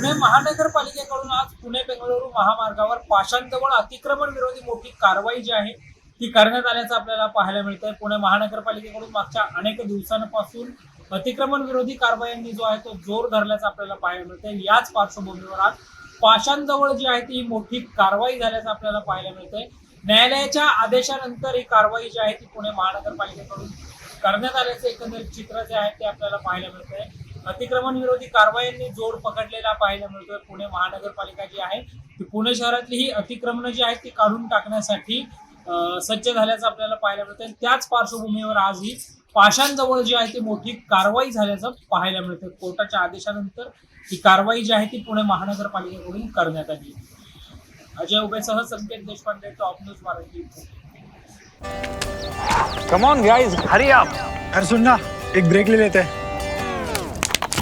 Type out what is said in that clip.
पुणे महानगरपालिकेकडून आज पुणे बेंगळुरू महामार्गावर पाशांजवळ अतिक्रमण विरोधी मोठी कारवाई जी आहे ती करण्यात आल्याचं आपल्याला पाहायला मिळतंय. पुणे महानगरपालिकेकडून मागच्या अनेक दिवसांपासून अतिक्रमण विरोधी कारवायांनी जो आहे तो जोर धरल्याचं आपल्याला पाहायला मिळतंय. याच पार्श्वभूमीवर आज पाशांजवळ जी आहे ती मोठी कारवाई झाल्याचं आपल्याला पाहायला मिळतंय. न्यायालयाच्या आदेशानंतर ही कारवाई जी आहे ती पुणे महानगरपालिकेकडून करण्यात आल्याचं एकंदरीत चित्र जे आहे ते आपल्याला पाहायला मिळतंय. अतिक्रमण विरोधी कारवायांनी जोर पकडलेला पाहायला मिळतोय. पुणे महानगरपालिका जी आहे ती पुणे शहरातली ही अतिक्रमणं जी आहेत ती काढून टाकण्यासाठी सज्ज झाल्याचं आपल्याला पाहायला मिळतंय. त्याच पार्श्वभूमीवर आज ही पाषाणजवळ जी आहे ती मोठी कारवाई झाल्याचं पाहायला मिळतंय. कोर्टाच्या आदेशानंतर ही कारवाई जी आहे ती पुणे महानगरपालिकेकडून करण्यात आली. Ajay उभेसह Sanket Deshpande top news Marathi. Come on guys hurry up अरे सुन ना एक ब्रेक ले लेते. हैं